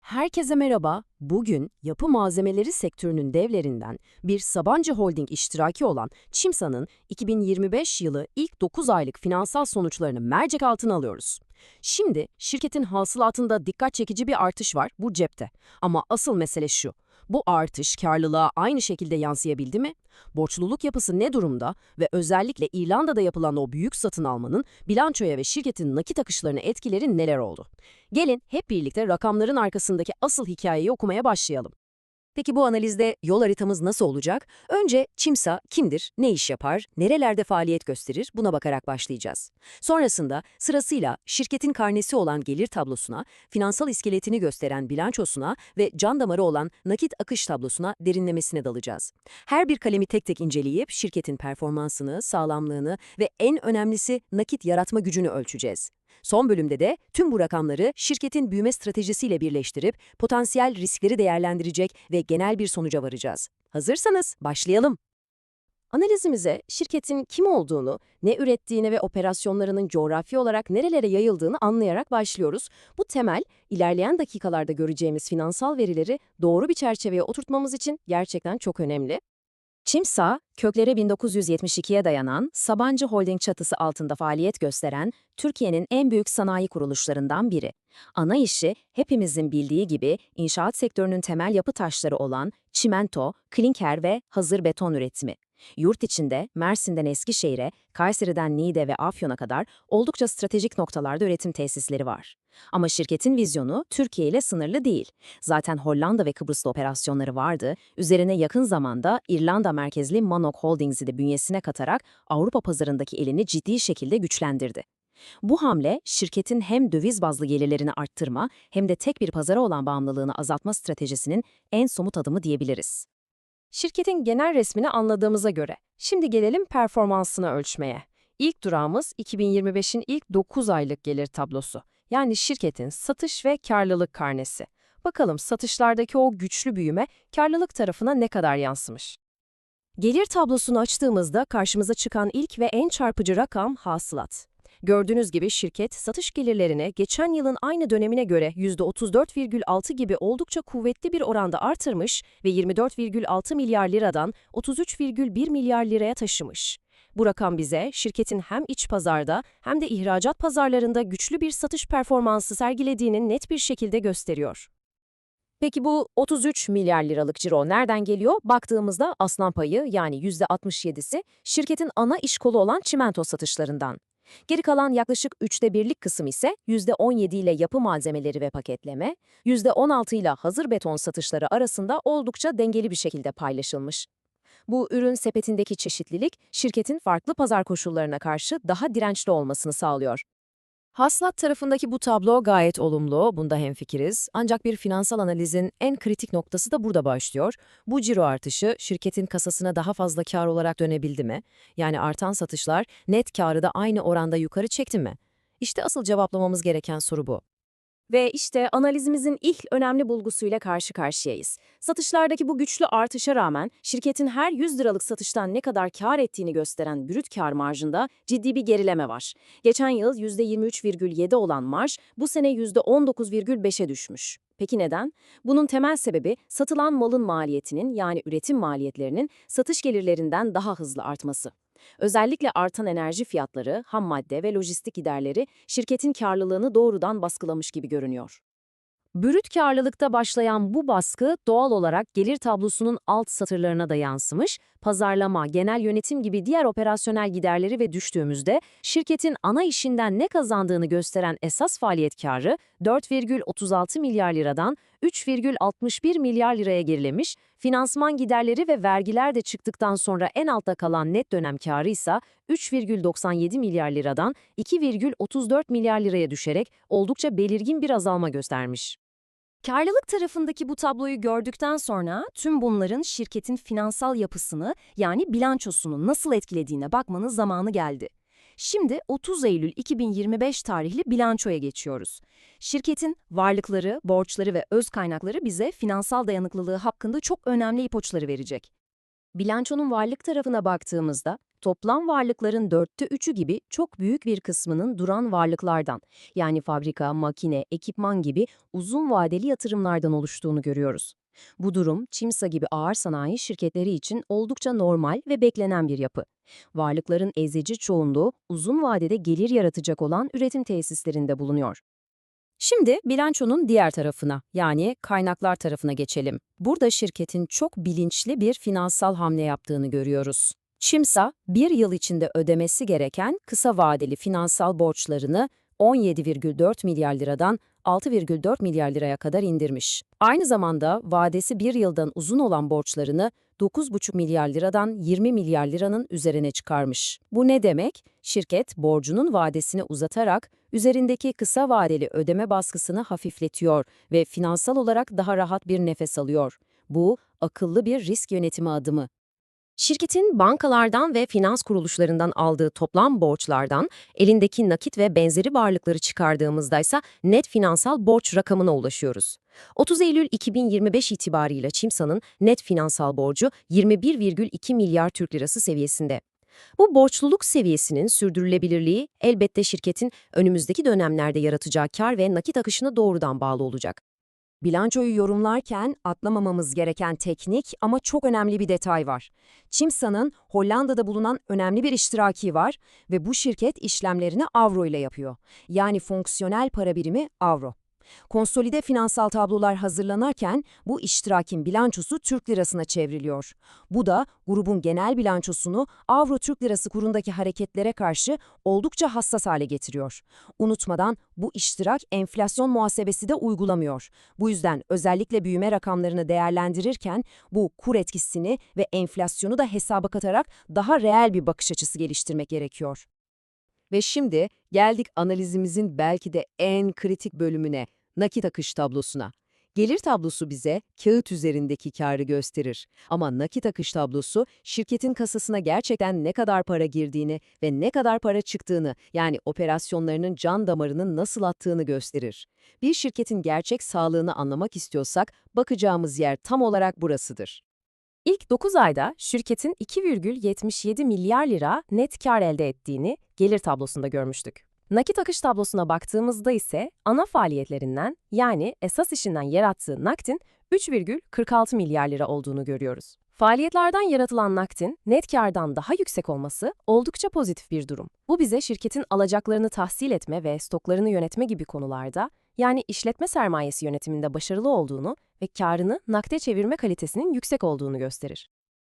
Herkese merhaba. Bugün yapı malzemeleri sektörünün devlerinden bir Sabancı Holding iştiraki olan Çimsa'nın 2025 yılı ilk 9 aylık finansal sonuçlarını mercek altına alıyoruz. Şimdi şirketin hasılatında dikkat çekici bir artış var bu cepte. Ama asıl mesele şu. Bu artış karlılığa aynı şekilde yansıyabildi mi? Borçluluk yapısı ne durumda ve özellikle İrlanda'da yapılan o büyük satın almanın bilançoya ve şirketin nakit akışlarına etkileri neler oldu? Gelin hep birlikte rakamların arkasındaki asıl hikayeyi okumaya başlayalım. Peki bu analizde yol haritamız nasıl olacak? Önce Çimsa kimdir, ne iş yapar, nerelerde faaliyet gösterir buna bakarak başlayacağız. Sonrasında sırasıyla şirketin karnesi olan gelir tablosuna, finansal iskeletini gösteren bilançosuna ve can damarı olan nakit akış tablosuna derinlemesine dalacağız. Her bir kalemi tek tek inceleyip şirketin performansını, sağlamlığını ve en önemlisi nakit yaratma gücünü ölçeceğiz. Son bölümde de tüm bu rakamları şirketin büyüme stratejisiyle birleştirip potansiyel riskleri değerlendirecek ve genel bir sonuca varacağız. Hazırsanız başlayalım. Analizimize şirketin kim olduğunu, ne ürettiğini ve operasyonlarının coğrafi olarak nerelere yayıldığını anlayarak başlıyoruz. Bu temel, ilerleyen dakikalarda göreceğimiz finansal verileri doğru bir çerçeveye oturtmamız için gerçekten çok önemli. Çimsa, kökleri 1972'ye dayanan Sabancı Holding çatısı altında faaliyet gösteren Türkiye'nin en büyük sanayi kuruluşlarından biri. Ana işi hepimizin bildiği gibi inşaat sektörünün temel yapı taşları olan çimento, klinker ve hazır beton üretimi. Yurt içinde Mersin'den Eskişehir'e, Kayseri'den Niğde ve Afyon'a kadar oldukça stratejik noktalarda üretim tesisleri var. Ama şirketin vizyonu Türkiye ile sınırlı değil. Zaten Hollanda ve Kıbrıs'ta operasyonları vardı. Üzerine yakın zamanda İrlanda merkezli Manok Holdings'i de bünyesine katarak Avrupa pazarındaki elini ciddi şekilde güçlendirdi. Bu hamle şirketin hem döviz bazlı gelirlerini arttırma hem de tek bir pazara olan bağımlılığını azaltma stratejisinin en somut adımı diyebiliriz. Şirketin genel resmini anladığımıza göre, şimdi gelelim performansını ölçmeye. İlk durağımız 2025'in ilk 9 aylık gelir tablosu. Yani şirketin satış ve karlılık karnesi. Bakalım satışlardaki o güçlü büyüme karlılık tarafına ne kadar yansımış? Gelir tablosunu açtığımızda karşımıza çıkan ilk ve en çarpıcı rakam hasılat. Gördüğünüz gibi şirket satış gelirlerini geçen yılın aynı dönemine göre %34,6 gibi oldukça kuvvetli bir oranda artırmış ve 24,6 milyar liradan 33,1 milyar liraya taşımış. Bu rakam bize şirketin hem iç pazarda hem de ihracat pazarlarında güçlü bir satış performansı sergilediğini net bir şekilde gösteriyor. Peki bu 33 milyar liralık ciro nereden geliyor? Baktığımızda aslan payı yani %67'si şirketin ana iş kolu olan çimento satışlarından. Geri kalan yaklaşık üçte birlik kısım ise %17 ile yapı malzemeleri ve paketleme, %16 ile hazır beton satışları arasında oldukça dengeli bir şekilde paylaşılmış. Bu ürün sepetindeki çeşitlilik, şirketin farklı pazar koşullarına karşı daha dirençli olmasını sağlıyor. Haslat tarafındaki bu tablo gayet olumlu, bunda hemfikiriz. Ancak bir finansal analizin en kritik noktası da burada başlıyor. Bu ciro artışı şirketin kasasına daha fazla kar olarak dönebildi mi? Yani artan satışlar net karı da aynı oranda yukarı çekti mi? İşte asıl cevaplamamız gereken soru bu. Ve işte analizimizin ilk önemli bulgusuyla karşı karşıyayız. Satışlardaki bu güçlü artışa rağmen şirketin her 100 liralık satıştan ne kadar kar ettiğini gösteren brüt kar marjında ciddi bir gerileme var. Geçen yıl %23,7 olan marj bu sene %19,5'e düşmüş. Peki neden? Bunun temel sebebi satılan malın maliyetinin yani üretim maliyetlerinin satış gelirlerinden daha hızlı artması. Özellikle artan enerji fiyatları, ham madde ve lojistik giderleri şirketin karlılığını doğrudan baskılamış gibi görünüyor. Brüt karlılıkta başlayan bu baskı doğal olarak gelir tablosunun alt satırlarına da yansımış, pazarlama, genel yönetim gibi diğer operasyonel giderleri ve düştüğümüzde şirketin ana işinden ne kazandığını gösteren esas faaliyet karı 4,36 milyar liradan 3,61 milyar liraya gerilemiş, finansman giderleri ve vergiler de çıktıktan sonra en altta kalan net dönem karı ise 3,97 milyar liradan 2,34 milyar liraya düşerek oldukça belirgin bir azalma göstermiş. Karlılık tarafındaki bu tabloyu gördükten sonra tüm bunların şirketin finansal yapısını yani bilançosunu nasıl etkilediğine bakmanın zamanı geldi. Şimdi 30 Eylül 2025 tarihli bilançoya geçiyoruz. Şirketin varlıkları, borçları ve öz kaynakları bize finansal dayanıklılığı hakkında çok önemli ipuçları verecek. Bilançonun varlık tarafına baktığımızda toplam varlıkların dörtte üçü gibi çok büyük bir kısmının duran varlıklardan yani fabrika, makine, ekipman gibi uzun vadeli yatırımlardan oluştuğunu görüyoruz. Bu durum Çimsa gibi ağır sanayi şirketleri için oldukça normal ve beklenen bir yapı. Varlıkların ezici çoğunluğu uzun vadede gelir yaratacak olan üretim tesislerinde bulunuyor. Şimdi bilançonun diğer tarafına yani kaynaklar tarafına geçelim. Burada şirketin çok bilinçli bir finansal hamle yaptığını görüyoruz. Çimsa, bir yıl içinde ödemesi gereken kısa vadeli finansal borçlarını 17,4 milyar liradan 6,4 milyar liraya kadar indirmiş. Aynı zamanda vadesi bir yıldan uzun olan borçlarını 9,5 milyar liradan 20 milyar liranın üzerine çıkarmış. Bu ne demek? Şirket borcunun vadesini uzatarak üzerindeki kısa vadeli ödeme baskısını hafifletiyor ve finansal olarak daha rahat bir nefes alıyor. Bu akıllı bir risk yönetimi adımı. Şirketin bankalardan ve finans kuruluşlarından aldığı toplam borçlardan elindeki nakit ve benzeri varlıkları çıkardığımızda ise net finansal borç rakamına ulaşıyoruz. 30 Eylül 2025 itibarıyla Çimsa'nın net finansal borcu 21,2 milyar Türk lirası seviyesinde. Bu borçluluk seviyesinin sürdürülebilirliği elbette şirketin önümüzdeki dönemlerde yaratacağı kar ve nakit akışına doğrudan bağlı olacak. Bilançoyu yorumlarken atlamamamız gereken teknik ama çok önemli bir detay var. Çimsa'nın Hollanda'da bulunan önemli bir iştiraki var ve bu şirket işlemlerini avro ile yapıyor. Yani fonksiyonel para birimi avro. Konsolide finansal tablolar hazırlanırken bu iştirakin bilançosu Türk lirasına çevriliyor. Bu da grubun genel bilançosunu avro-Türk lirası kurundaki hareketlere karşı oldukça hassas hale getiriyor. Unutmadan bu iştirak enflasyon muhasebesi de uygulamıyor. Bu yüzden özellikle büyüme rakamlarını değerlendirirken bu kur etkisini ve enflasyonu da hesaba katarak daha reel bir bakış açısı geliştirmek gerekiyor. Ve şimdi geldik analizimizin belki de en kritik bölümüne, nakit akış tablosuna. Gelir tablosu bize kağıt üzerindeki karı gösterir. Ama nakit akış tablosu şirketin kasasına gerçekten ne kadar para girdiğini ve ne kadar para çıktığını yani operasyonlarının can damarının nasıl attığını gösterir. Bir şirketin gerçek sağlığını anlamak istiyorsak bakacağımız yer tam olarak burasıdır. İlk 9 ayda şirketin 2,77 milyar lira net kar elde ettiğini gelir tablosunda görmüştük. Nakit akış tablosuna baktığımızda ise ana faaliyetlerinden yani esas işinden yarattığı nakdin 3,46 milyar lira olduğunu görüyoruz. Faaliyetlerden yaratılan nakdin net kardan daha yüksek olması oldukça pozitif bir durum. Bu bize şirketin alacaklarını tahsil etme ve stoklarını yönetme gibi konularda yani işletme sermayesi yönetiminde başarılı olduğunu ve karını nakde çevirme kalitesinin yüksek olduğunu gösterir.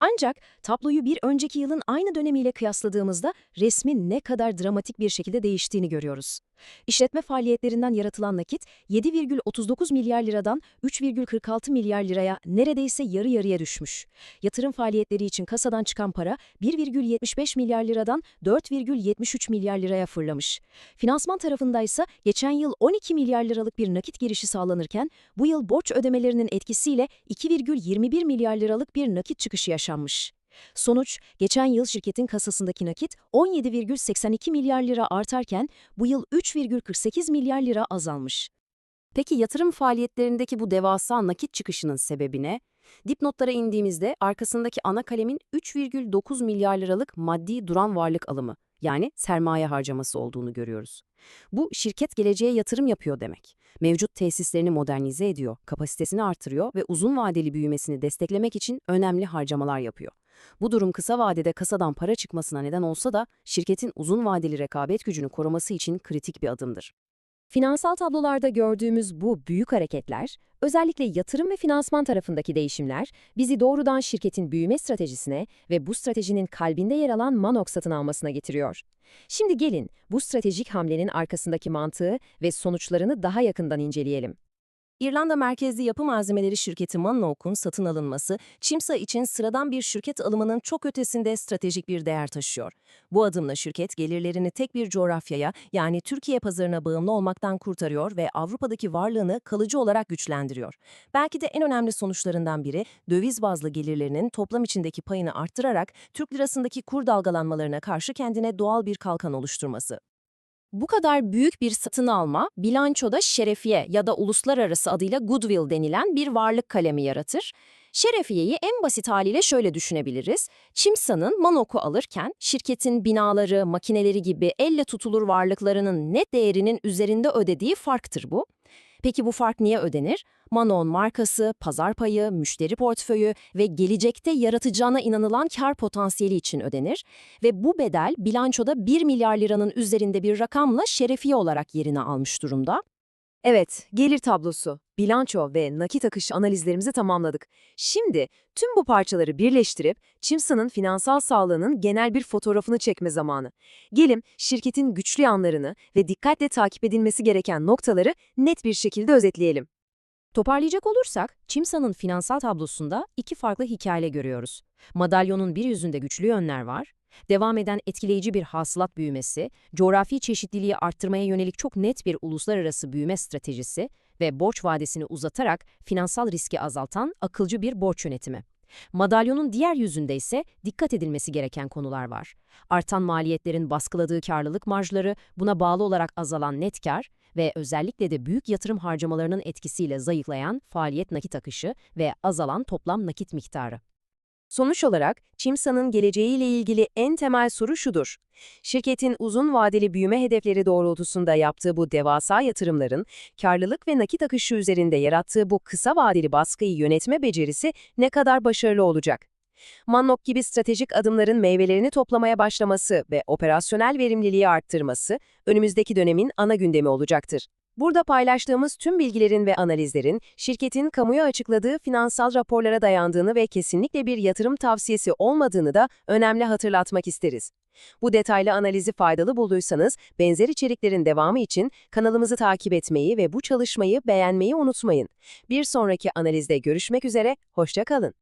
Ancak tabloyu bir önceki yılın aynı dönemiyle kıyasladığımızda resmin ne kadar dramatik bir şekilde değiştiğini görüyoruz. İşletme faaliyetlerinden yaratılan nakit 7,39 milyar liradan 3,46 milyar liraya neredeyse yarı yarıya düşmüş. Yatırım faaliyetleri için kasadan çıkan para 1,75 milyar liradan 4,73 milyar liraya fırlamış. Finansman tarafındaysa geçen yıl 12 milyar liralık bir nakit girişi sağlanırken bu yıl borç ödemelerinin etkisiyle 2,21 milyar liralık bir nakit çıkışı yaşanmış. Sonuç, geçen yıl şirketin kasasındaki nakit 17,82 milyar lira artarken bu yıl 3,48 milyar lira azalmış. Peki yatırım faaliyetlerindeki bu devasa nakit çıkışının sebebi ne? Dipnotlara indiğimizde arkasındaki ana kalemin 3,9 milyar liralık maddi duran varlık alımı, yani sermaye harcaması olduğunu görüyoruz. Bu şirket geleceğe yatırım yapıyor demek. Mevcut tesislerini modernize ediyor, kapasitesini artırıyor ve uzun vadeli büyümesini desteklemek için önemli harcamalar yapıyor. Bu durum kısa vadede kasadan para çıkmasına neden olsa da şirketin uzun vadeli rekabet gücünü koruması için kritik bir adımdır. Finansal tablolarda gördüğümüz bu büyük hareketler, özellikle yatırım ve finansman tarafındaki değişimler, bizi doğrudan şirketin büyüme stratejisine ve bu stratejinin kalbinde yer alan Manox satın almasına getiriyor. Şimdi gelin bu stratejik hamlenin arkasındaki mantığı ve sonuçlarını daha yakından inceleyelim. İrlanda merkezli yapı malzemeleri şirketi Manoch'un satın alınması, Çimsa için sıradan bir şirket alımının çok ötesinde stratejik bir değer taşıyor. Bu adımla şirket gelirlerini tek bir coğrafyaya yani Türkiye pazarına bağımlı olmaktan kurtarıyor ve Avrupa'daki varlığını kalıcı olarak güçlendiriyor. Belki de en önemli sonuçlarından biri döviz bazlı gelirlerinin toplam içindeki payını arttırarak Türk lirasındaki kur dalgalanmalarına karşı kendine doğal bir kalkan oluşturması. Bu kadar büyük bir satın alma, bilançoda şerefiye ya da uluslararası adıyla goodwill denilen bir varlık kalemi yaratır. Şerefiye'yi en basit haliyle şöyle düşünebiliriz. Çimsa'nın Manok'u alırken şirketin binaları, makineleri gibi elle tutulur varlıklarının net değerinin üzerinde ödediği farktır bu. Peki bu fark niye ödenir? Manon markası, pazar payı, müşteri portföyü ve gelecekte yaratacağına inanılan kar potansiyeli için ödenir ve bu bedel bilançoda 1 milyar liranın üzerinde bir rakamla şerefiye olarak yerini almış durumda. Evet, gelir tablosu, bilanço ve nakit akış analizlerimizi tamamladık. Şimdi tüm bu parçaları birleştirip Çimsa'nın finansal sağlığının genel bir fotoğrafını çekme zamanı. Gelin şirketin güçlü yanlarını ve dikkatle takip edilmesi gereken noktaları net bir şekilde özetleyelim. Toparlayacak olursak, Çimsa'nın finansal tablosunda iki farklı hikaye görüyoruz. Madalyonun bir yüzünde güçlü yönler var, devam eden etkileyici bir hasılat büyümesi, coğrafi çeşitliliği arttırmaya yönelik çok net bir uluslararası büyüme stratejisi ve borç vadesini uzatarak finansal riski azaltan akılcı bir borç yönetimi. Madalyonun diğer yüzünde ise dikkat edilmesi gereken konular var. Artan maliyetlerin baskıladığı karlılık marjları, buna bağlı olarak azalan net kar ve özellikle de büyük yatırım harcamalarının etkisiyle zayıflayan faaliyet nakit akışı ve azalan toplam nakit miktarı. Sonuç olarak Çimsa'nın geleceğiyle ilgili en temel soru şudur. Şirketin uzun vadeli büyüme hedefleri doğrultusunda yaptığı bu devasa yatırımların, karlılık ve nakit akışı üzerinde yarattığı bu kısa vadeli baskıyı yönetme becerisi ne kadar başarılı olacak? Mannok gibi stratejik adımların meyvelerini toplamaya başlaması ve operasyonel verimliliği arttırması önümüzdeki dönemin ana gündemi olacaktır. Burada paylaştığımız tüm bilgilerin ve analizlerin şirketin kamuya açıkladığı finansal raporlara dayandığını ve kesinlikle bir yatırım tavsiyesi olmadığını da önemli hatırlatmak isteriz. Bu detaylı analizi faydalı bulduysanız benzer içeriklerin devamı için kanalımızı takip etmeyi ve bu çalışmayı beğenmeyi unutmayın. Bir sonraki analizde görüşmek üzere, hoşça kalın.